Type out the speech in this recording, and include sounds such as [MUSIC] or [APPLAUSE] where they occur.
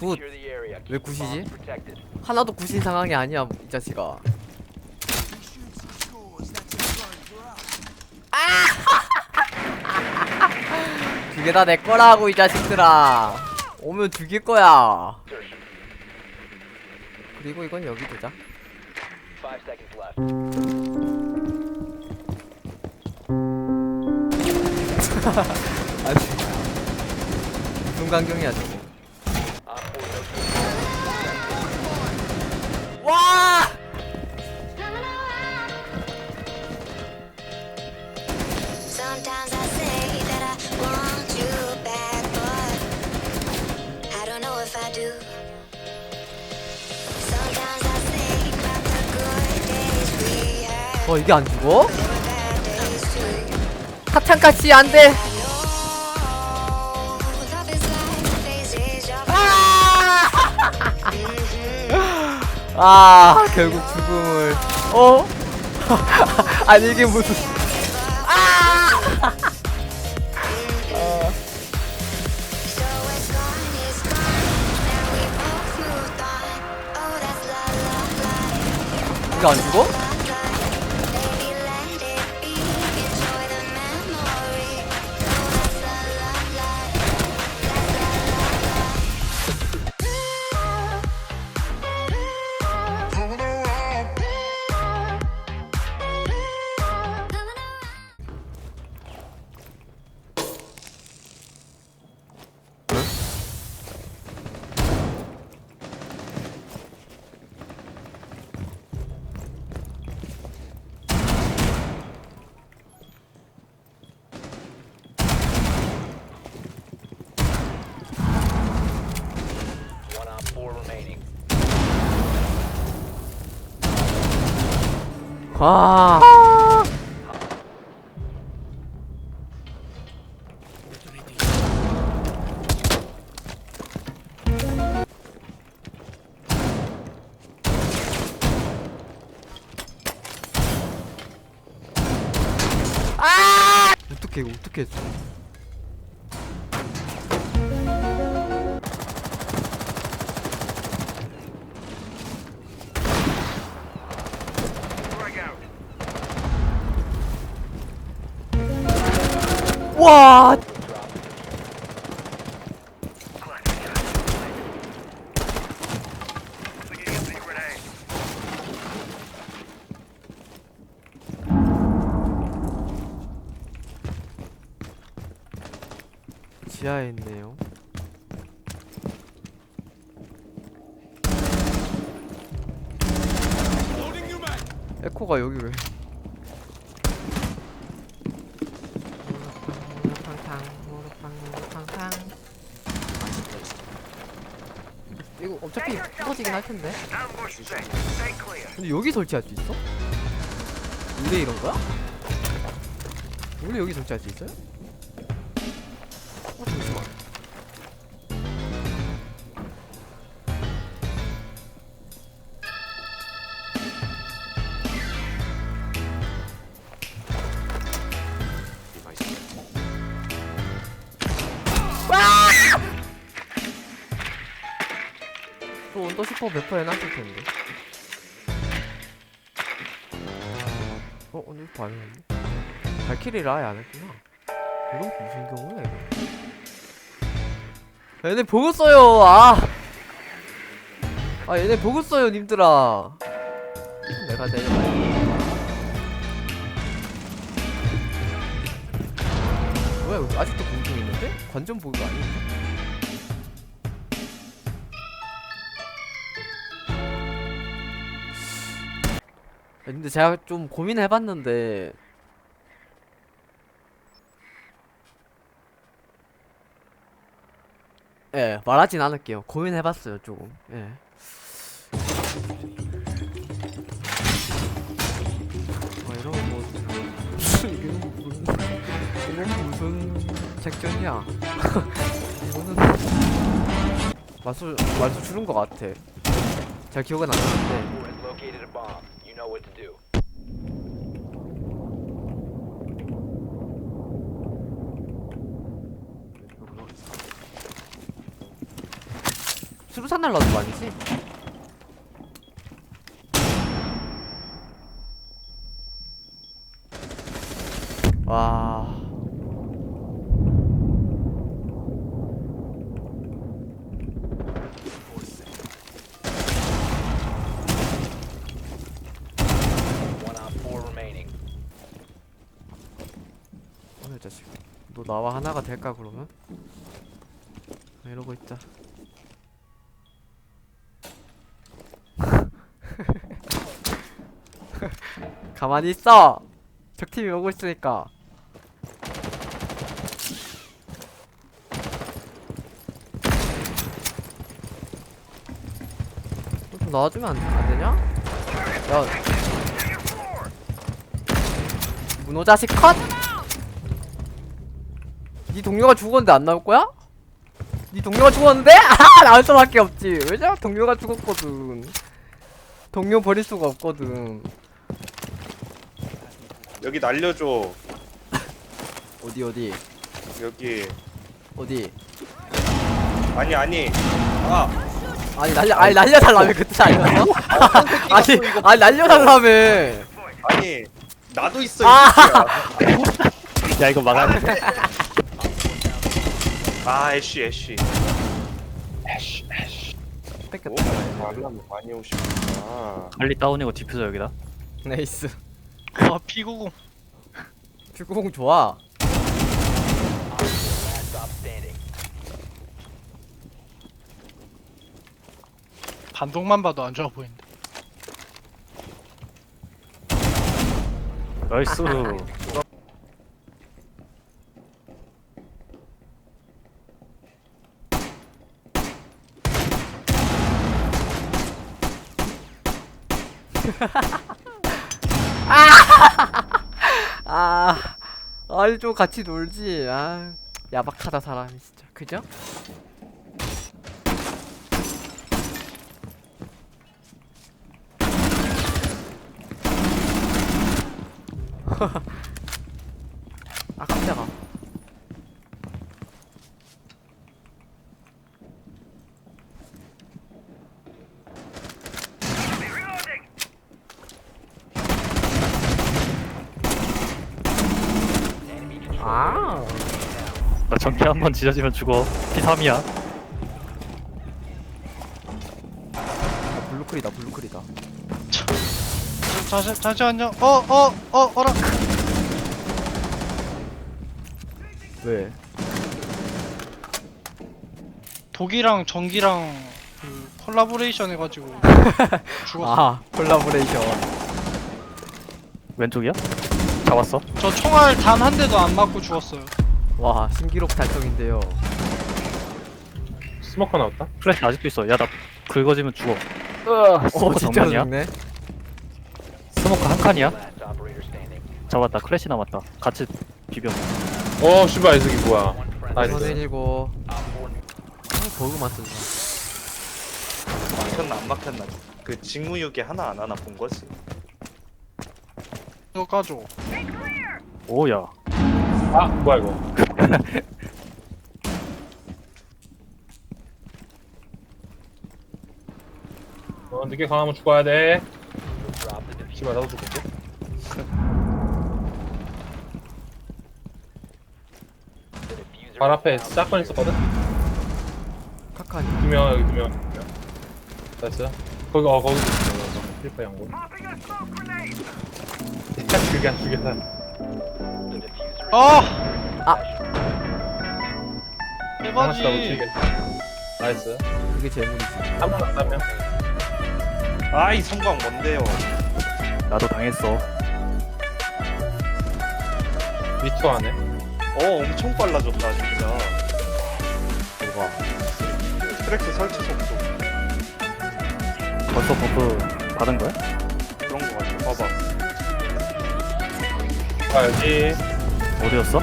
굿. Secure the area. 왜 Keep 굿이지? 하나도 구신 상황이 아니야 이 자식아 [LAUGHS] 두개 다 내 거라고 이 자식들아 오면 죽일 거야. 그리고 이건 여기 두자. [LAUGHS] 아니 무슨 광경이야 저 어 이게 안 죽어? 사탕같이 안돼 아 결국 죽음을 어? 아니 이게 무슨. Oh. 이거 안 죽어? 와 아! 어떻게 어떻게 했어? 와! 지하에 있네요. 에코가 여기 왜? 탕탕 탕탕 이거 어차피 부서지긴 할 텐데. 근데 여기 설치할 수 있어? 원래 이런 거야? 원래 여기 설치할 수 있어요? 어 잠시만. 또10% 배포 해놨을 텐데. 어, 오늘 봐야겠네. 발키리를 아예 안 했구나. 이건 무슨 경우야, 이거? 얘네 보고 써요, 아! 아, 얘네 보고 써요, 님들아. 내가 내려가야 뭐야, 아직도 공중 있는데? 관전 보기가 아닌데? 근데 제가 좀 고민해봤는데 예 말하진 않을게요. 고민해봤어요 조금. 예. 아, 이런 뭐 이건 무슨 이건 무슨 작전이야? [LAUGHS] 이거는 마술 말수 주는 것 같아. 잘 기억은 안 나는데 4 has located a bomb. You know what to do. 수류탄 날라는 거 아니지? 와. One op four remaining. 오늘 자식. 너 나와 하나가 될까 그러면? 아, 이러고 있자. [LAUGHS] 가만히 있어. 적팀이 오고 있으니까. 좀 나와주면 안, 안 되냐? 야. 문호 자식 컷! 네 동료가 죽었는데 안 나올 거야? 네 동료가 죽었는데? [LAUGHS] 아 나올 수밖에 없지 왜냐? 동료가 죽었거든 동료 버릴 수가 없거든 여기 날려줘. 어디 어디 여기. 어디 아니 아니. 아 아니 날려 아니 날려달라며 그뜻 아니었어? [LAUGHS] 아니 아니 날려달라며 아니 나도 있어. 아! 새끼야. [LAUGHS] 야 이거 막아야 돼. 아 애쉬 애쉬. 애쉬 애쉬. 오 뺏겼다 말라면 많이 오시구나. 빨리 다운이고 디퓨저 여기다. 네이스 아 P90 축구공 좋아. 반동만 봐도 안 좋아 보인다 나이스. [LAUGHS] [LAUGHS] 아! 아니 좀 같이 놀지. 아 야박하다 사람이 진짜. 그죠? [LAUGHS] 아 깜짝아 아 나 전기 한번 지져지면 죽어. P3이야. 아, 블루클이다 블루클이다 자, 잠시, 잠시만요 어어어 어, 어라 왜? 독이랑 전기랑 그 콜라보레이션 해가지고 [LAUGHS] 죽었어 아 콜라보레이션 왼쪽이야? 잡았어? 저 총알 단 한 대도 안 맞고 죽었어요 와 신기록 달성인데요 스모커 나왔다? 플래시 아직도 있어. 야 나 긁어지면 죽어. 오 진짜 정면이야? 좋네 스모크 한 칸이야? Last operator standing. 잡았다. 클래시 남았다. 같이 비벼. 어 씨발 이 새끼 뭐야 One friendly. 나이스. Op four 아, 버그만 쓴다 막혔나 안 막혔나. 그 직무유기 하나 안 하나 본 거지. 이거 까줘 오야. 아 뭐야 이거 어 늦게 강하면 죽어야 돼. 씨발 나도 diffuser 발 앞에 secured. 있었거든? 카카니 두 명 여기 두명 나이스 거기 어 거기 필파 양고 [LAUGHS] 그게 안 is 아 아. 하나씩 다 대박이 못치겠다 나이스 그게 재물이지 한번 왔다면 아이 성광 뭔데요? 나도 당했어. 미투 안에 어 엄청 빨라졌다 진짜. 뭐가 트랙스 설치 속도 벌써 버프 받은 거야? 그런 거 같아. 봐봐. 아 여기 어디였어?